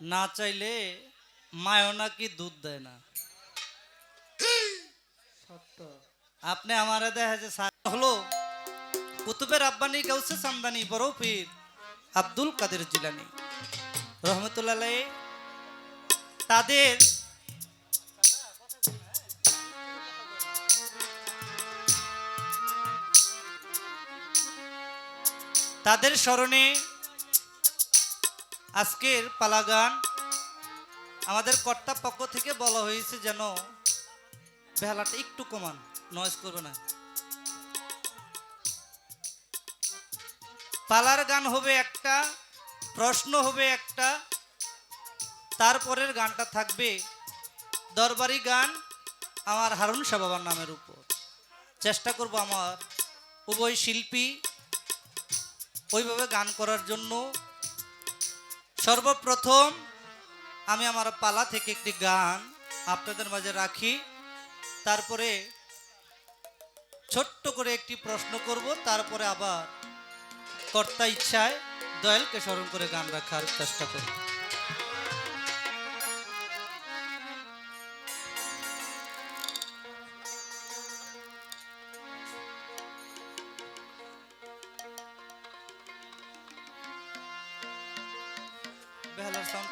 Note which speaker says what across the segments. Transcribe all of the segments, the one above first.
Speaker 1: না চাইলে মায়ও নাকি দুধ দেয় না। আপনি আমার দেখা যে হলো কুতুবের আব্বানি গাউসে সামদানি বড় পীর আব্দুল কাদের জিলানি। রহমতুল্লাহ তাদের তাদের স্মরণে আজকের পালা গান আমাদের কর্তা পক্ষ থেকে বলা হয়েছে যেন বেহালাটা একটু কমান নয়েজ করবে না। পালার গান হবে একটা, প্রশ্ন হবে একটা, তারপরের গানটা থাকবে দরবারি গান আমার হারুন শাহ বাবার নামের উপর। চেষ্টা করব আমার উভয় শিল্পী ওইভাবে গান করার জন্য সর্বপ্রথম আমি আমার পালা থেকে একটি গান আপনাদের মাঝে রাখি। তারপরে ছোট্ট করে একটি প্রশ্ন করব, তারপরে আবার কর্তা ইচ্ছায় দয়ালকে স্মরণ করে গান রাখার চেষ্টা করব।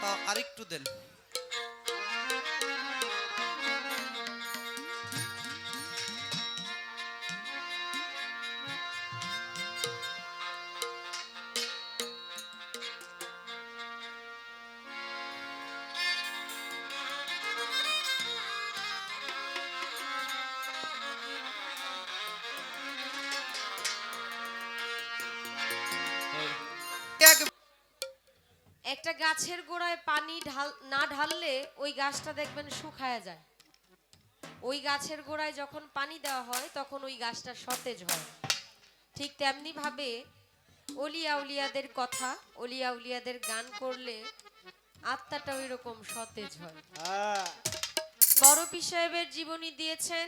Speaker 1: বেহালার আরেকটু দেন।
Speaker 2: একটা গাছের গোড়ায় পানি ঢাল না ঢাললে ওই গাছটা দেখবেন শুকায় যায়। ওই গাছের গোড়ায় যখন পানি দেওয়া হয় তখন ওই গাছটা সতেজ হয়। ঠিক তেমনি ভাবে অলিয়া উলিয়াদের কথা অলিয়া উলিয়াদের গান করলে আত্মাটা ওই রকম সতেজ হয়।
Speaker 3: হ্যাঁ।
Speaker 2: বড় পীর সাহেবের জীবনী দিয়েছেন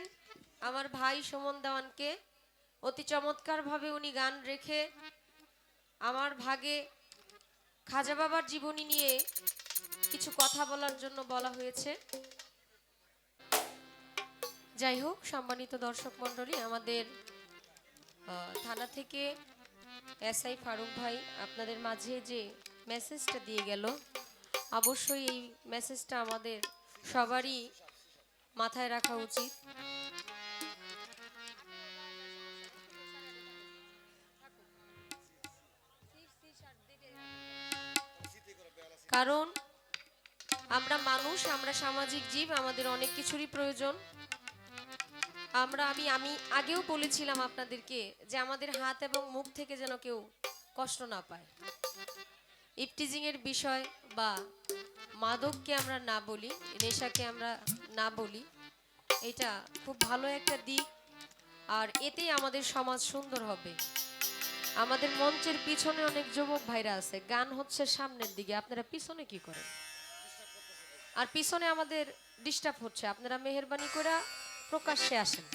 Speaker 2: আমার ভাই সুমন দেওয়ানকে। অতি চমৎকারভাবে উনি গান রেখে আমার ভাগে খাজা বাবার জীবনী নিয়ে কিছু কথা বলার জন্য বলা হয়েছে। যাই হোক, সম্মানিত দর্শক মণ্ডলী, আমাদের থানা থেকে এসআই ফারুক ভাই আপনাদের মাঝে যে মেসেজটা দিয়ে গেল, অবশ্যই এই মেসেজটা আমাদের সবারই মাথায় রাখা উচিত। কারণ আমরা মানুষ, আমরা সামাজিক জীব, আমাদের অনেক কিছুরই প্রয়োজন। আমরা, আমি আমি আগেও বলেছিলাম আপনাদেরকে যে আমাদের হাত এবং মুখ থেকে যেন কেউ কষ্ট না পায়। ইপটিজিং এর বিষয় বা মাদককে আমরা না বলি, নেশাকে আমরা না বলি, এটা খুব ভালো একটা দিক। আর এতেই আমাদের সমাজ সুন্দর হবে। আমাদের মঞ্চের পিছনে অনেক যুবক ভাইরা আছে। গান হচ্ছে সামনের দিকে। আপনারা পিছনে কি করেন? আর পিছনে আমাদের ডিস্টার্ব হচ্ছে। আপনারা মেহরবানি করে প্রকাশ্যে আসেন।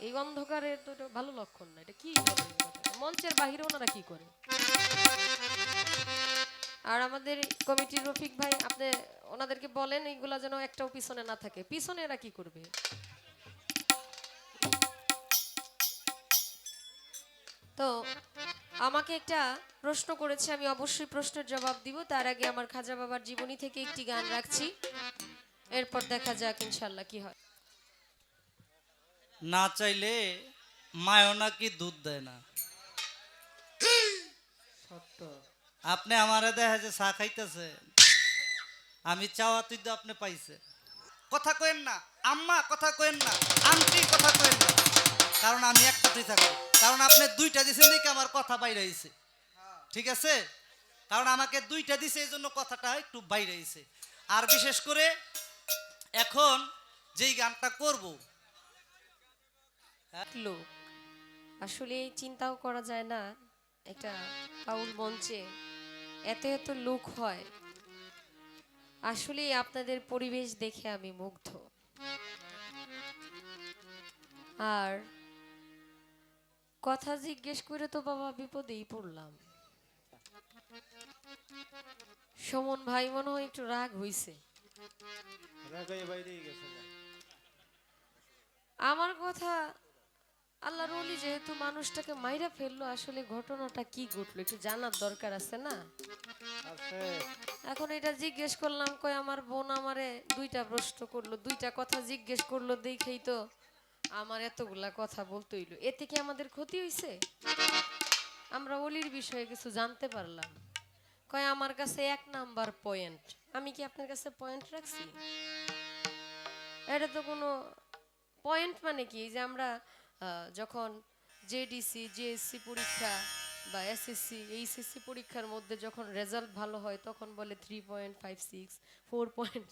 Speaker 2: এই অন্ধকারে তো ভালো লক্ষণ না। এটা কি মঞ্চের বাহিরে ওনারা কি করে আর আমাদের কমিটির রফিক ভাই, আপনি ওনাদেরকে বলেন, এইগুলা যেন একটাও পিছনে না থাকে। পিছনে এরা কি করবে? তো আমাকে একটা প্রশ্ন করেছে আমি অবশ্যই প্রশ্নের জবাব দিব। তার আগে আমার খাজা বাবার জীবনী থেকে একটি গান রাখছি। এরপর দেখা যাক ইনশাল্লাহ কি হয়।
Speaker 1: না চাইলে মায়ও নাকি দুধ দেয় না।
Speaker 3: সত্য।
Speaker 1: আপনি আমারে দেখা যে চা খাইতেছে আমি চাওয়া তুই তো আপনি পাইছে। কথা কইেন না আম্মা কথা কইেন না আন্টি কথা কইেন না কারণ আমি এক কথাই থাকব। কারণ আপনি দুইটা দিয়েছেন দেখে আমার কথা বাইরে হয়েছে ঠিক আছে? কারণ আমাকে দুইটা দিছে, এই জন্য কথাটা একটু বাইরে হয়েছে আর বিশেষ করে এখন যেই গানটা করব।
Speaker 2: লোক, আসলে চিন্তাও করা যায় না একটা পাউল মঞ্চে এত এত লোক হয়। আসলে আপনাদের পরিবেশ দেখে আমি মুগ্ধ। আর কথা জিজ্ঞেস করে তো বাবা বিপদেই পড়লাম। সমন ভাই মনে হয় একটু রাগ হইছে। আমার কথা আল্লাহর ওলি যেহেতু মানুষটাকে মাইরা ফেলল আসলে ঘটনাটা কি ঘটলো একটু জানার দরকার আছে না? এখন এটা জিজ্ঞেস করলাম কই আমার বোন আমারে দুইটা প্রশ্ন করল দুইটা কথা জিজ্ঞেস করল দেখেই তো আমার এতগুলা কথা বলতে হইল। এতে কি আমাদের ক্ষতি হইছে? আমরা অলির বিষয়ে কিছু জানতে পারলাম। কয়, আমার কাছে এক নাম্বার পয়েন্ট আমি কি আপনার কাছে পয়েন্ট রাখছি? এটা তো কোনো পয়েন্ট মানে কি? যে আমরা যখন জেডিসি জেএসসি পরীক্ষা বা এসএসসি এইচএসসি পরীক্ষার মধ্যে যখন রেজাল্ট ভালো হয় তখন বলে three point five six four point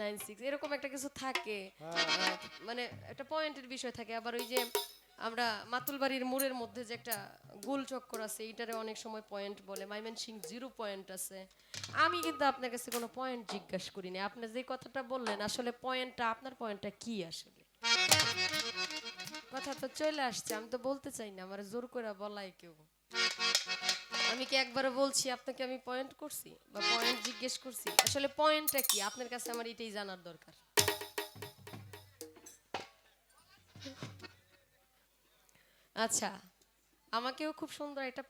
Speaker 2: nine six এরকম একটা কিছু থাকে। মানে একটা পয়েন্টের বিষয় থাকে। আবার ওই যে আমরা মাতুলবাড়ির মোড়ের মধ্যে যে একটা গোল চক্কর আছে এইটারে অনেক সময় পয়েন্ট বলে। মাইমেন সিং জিরো পয়েন্ট আছে। আমি কিন্তু আপনার কাছে কোনো পয়েন্ট জিজ্ঞাসা করিনি। আপনি যে কথাটা বললেন আসলে পয়েন্টটা আপনার পয়েন্টটা কি আসলে? কথা তো চলে আসছে আমি তো বলতে চাই না আমার জোর করে বলাই কেউ। আমি কি একবারও বলছি আপনাকে আমি পয়েন্ট করছি? বা পয়েন্ট জিজ্ঞেস করছি? আসলে পয়েন্টটা কি? আপনার কাছে আমার এটাই জানার দরকার। আচ্ছা আমাকেও খুব সুন্দর একটা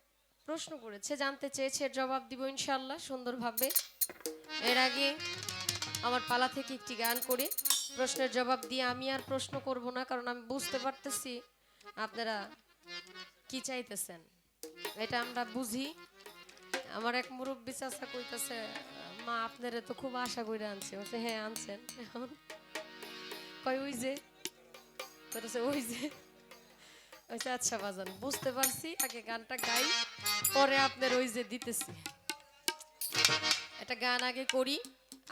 Speaker 2: প্রশ্ন করেছে, জানতে চেয়েছে জবাব দিব ইনশাল্লাহ সুন্দরভাবে। এর আগে আমার পালা থেকে একটি গান করে প্রশ্নের জবাব দিয়ে আমি আর প্রশ্ন করব না, কারণ আমি বুঝতে পারতেছি আপনারা কি চাইতেছেন। এটা আমরা বুঝি। আমার এক মুরব্বী চাষা কইতেছে, মা, আপনারা তো খুব আশা করে আনছে। বলছে হ্যাঁ আনছেন। এখন কয়, ওই যে। ওই যে। আচ্ছা বাজান, বুঝতে পারছি, আগে গানটা গাই, পরে আপনার ওই যে দিতেছি। একটা গান আগে করি।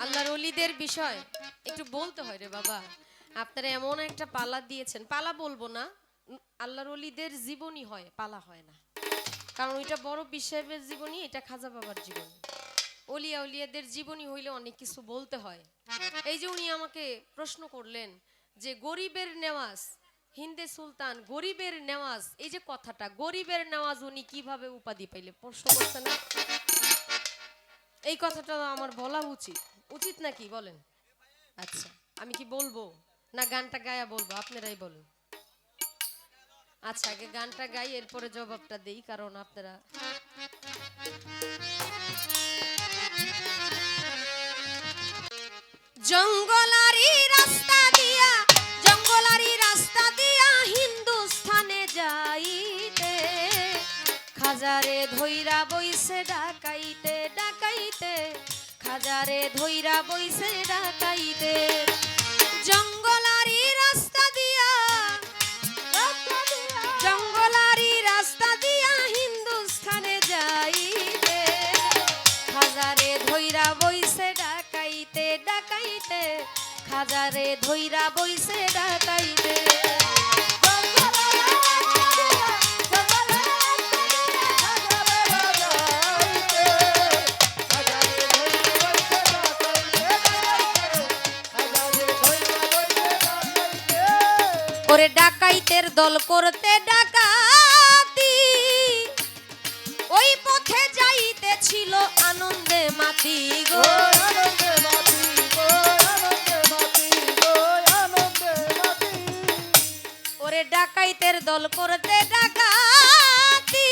Speaker 2: আল্লাহর অলিদের বিষয় একটু বলতে হয় রে বাবা। আপনারা এমন একটা পালা দিয়েছেন। পালা বলব না, আল্লাহর অলিদের জীবনী হয়, পালা হয় না। কারণ ওইটা বড় বিশ্বের জীবনী এটা খাজা বাবার জীবনী। অলিয়া উলিয়াদের জীবনী হইলে অনেক কিছু বলতে হয়। এই যে উনি আমাকে প্রশ্ন করলেন যে, গরিবের নেওয়াজ, হিন্দে সুলতান, গরিবের নেওয়াজ, এই যে কথাটা, গরিবের নেওয়াজ উনি কীভাবে উপাধি পাইলে? প্রশ্ন করছেন না? এই কথাটা আমার বলা উচিত। উচিত নাকি? বলেন। আচ্ছা আমি কি বলব? না, গানটা গায়া বলব, আপনারাই বলুন। আচ্ছা আগে গানটা গাই, এরপরে জবাবটা দেই, কারণ আপনারা জঙ্গলারি রাস্তা দিয়া, জঙ্গলারি রাস্তা দিয়া হিন্দুস্থানে যাইতে, খাজারে ধইরা বইছে ডাকাইতে ডাকাইতে, খাজারে ধইরা বইছে ডাকাইতে জঙ্গলারি খাজারে ধৈরা বইছে ডাকাইতে ওরে ডাকাইতের দল করতে ডাকাতি, ওই পথে যাইতে ছিল আনন্দে মাতি গো। দল করতে ডাকাতি।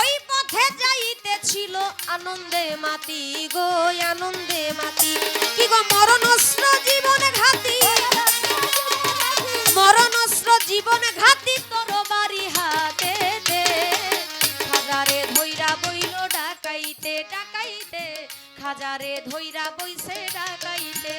Speaker 2: ওই পথে যাইতে ছিল আনন্দে মাতি গো, আনন্দে মাতি। কি গো, মরণস্ত্র জীবন ঘাতি? মরণস্ত্র জীবন ঘাতি তোর বাড়ি হাতে খাজারে ধইরা বইল ডাকাইতে ডাকাইতে। খাজারে ধইরা বইছে ডাকাইতে।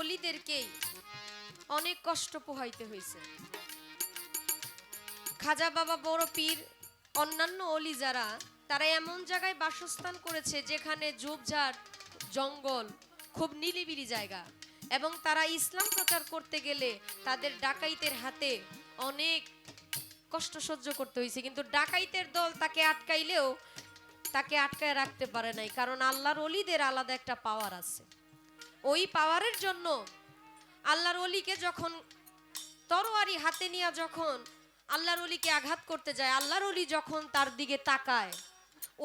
Speaker 2: অলিদেরকেই অনেক কষ্ট পোহাইতে হয়েছে খাজা বাবা বড় পীর, অন্যান্য অলি যারা, তারা এমন জায়গায় বাসস্থান করেছে যেখানে ঝোপঝাড়, জঙ্গল খুব নিলিবিলি জায়গা এবং তারা ইসলাম প্রচার করতে গেলে তাদের ডাকাইতের হাতে অনেক কষ্ট সহ্য করতে হয়েছে কিন্তু ডাকাইতের দল তাকে আটকাইলেও তাকে আটকায় রাখতে পারে নাই, কারণ আল্লাহর অলিদের আলাদা একটা পাওয়ার আছে। ওই পাওয়ারের জন্য আল্লাহর অলিকে যখন তরোয়ারি হাতে নিয়ে যখন আল্লাহর অলিকে আঘাত করতে যায় আল্লাহর অলি যখন তার দিকে তাকায়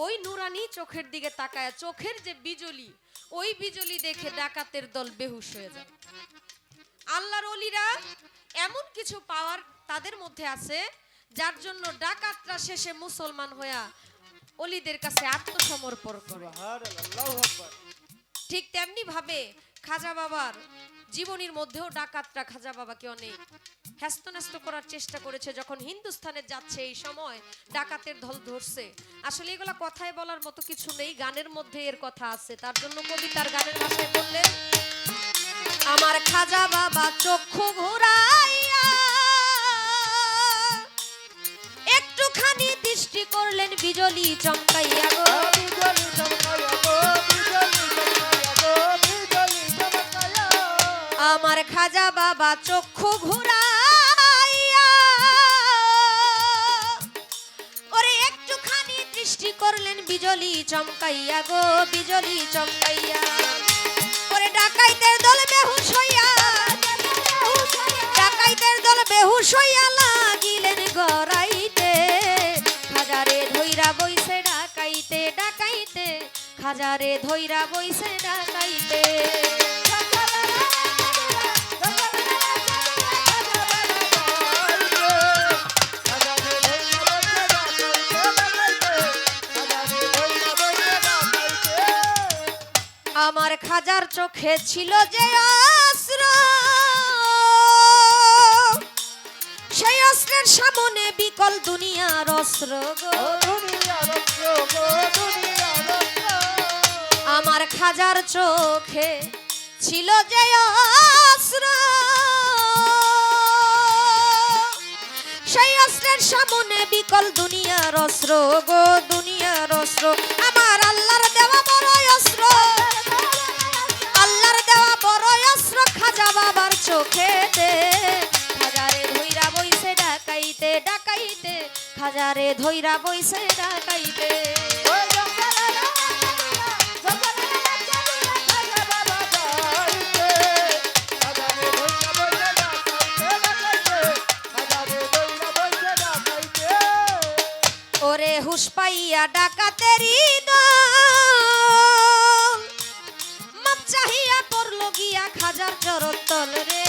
Speaker 2: ওই নুরানি চোখের দিকে তাকায় চোখের যে বিজলি ওই বিজলি দেখে ডাকাতের দল বেহুশ হয়ে যায়। আল্লাহর অলিরা এমন কিছু পাওয়ার তাদের মধ্যে আছে যার জন্য ডাকাতরা শেষে মুসলমান হইয়া অলিদের কাছে আত্মসমর্পণ করে। ঠিক তেমনি ভাবে খাজা বাবার জীবনীর মধ্যেও ডাকাতরা খাজা বাবাকে অনেক হ্যাস্ত করার চেষ্টা করেছে যখন হিন্দুস্তানে যাচ্ছে এই সময় ডাকাতের দল ধরছে। আসলে এগুলা কথায় বলার মতো কিছু নেই, গানের মধ্যে এর কথা আছে। তার জন্য কবিতার গানের ভাষায় বললেন, আমার খাজা বাবা চক্ষু ঘোরাইয়া একটুখানি দৃষ্টি করলেন, বিজলি চমকাইয়া গো।
Speaker 3: বিজলি চমকায়া গো
Speaker 2: খাজা বাবা চক্ষু ঘুরাইয়া। ওরে একটুখানি দৃষ্টি করলেন বিজলি চমকাইয়া গো, বিজলি চমকাইয়া। ওরে ডাকাইতের দল বেহুশ হইয়া, ডাকাইতের দল বেহুশ হইয়া লাগিলেন গড়াইতে। খাজারে ধইরা বইছে ডাকাইতে ডাকাইতে। খাজারে ধইরা বইছে ডাকাইতে। আমার খাজার চোখে ছিল যে অস্ত্র। সেই অস্ত্রের সামনে বিকল দুনিয়ার অস্ত্র গো। আমার খাজার চোখে ছিল যে অস্ত্র। সেই অস্ত্রের সামনে বিকল দুনিয়ার অস্ত্র গো দুনিয়ার অস্ত্র। আমার আল্লাহর দেওয়া বড় অস্ত্র। দে ধইরা বইছে ডাকাইতে ডাকাইতে। বইছে ডাকাইতে। ওরে হুশ পাইয়া ডাকাতেরি দল খাজার চরণ তল রে।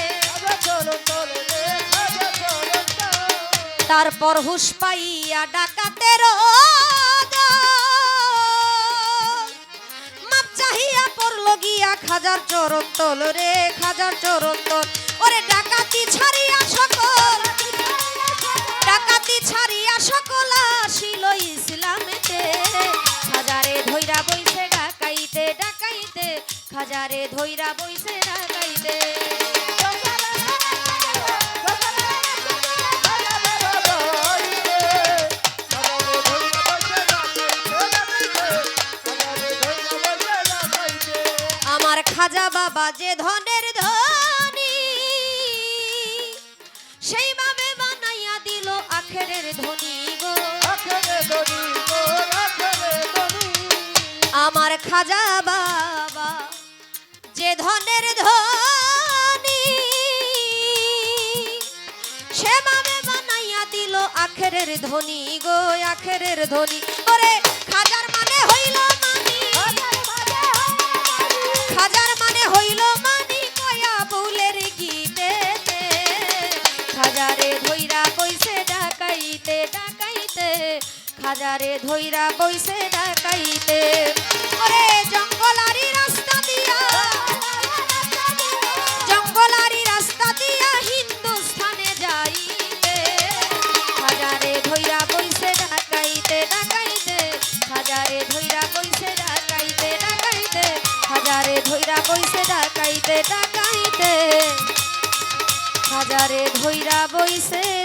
Speaker 2: তারপর হুশ পাইয়া ডাকাতের মাপ চাহিয়া পড়ল গিয়া খাজার চরণ তল রে খাজার চরণ তল। ওরে ডাকাতি ছাড়িয়া সকল ডাকাতি ছাড়িয়া সকল আসিল খাজারে ধইরা বইছে ডাকাইতে আমার খাজা বাবা যে ধনের ধনী সেইভাবে বানাইয়া দিল আখেরের ধনী গো। আমার খাজা ধনের ধনী সেভাবে বানাইয়া দিল আখেরের ধনী গো, আখেরের ধনী ওরে, খাজার মানে হইল মানি। খাজার মানে হইল মানি কয়া বুলের গীতেতে খাজারে ধইরা বইছে ডাকাইতে ডাকাইতে। খাজারে ধইরা বইছে ডাকাইতে। ডাকাইতে হাজারে ধইরা বইছে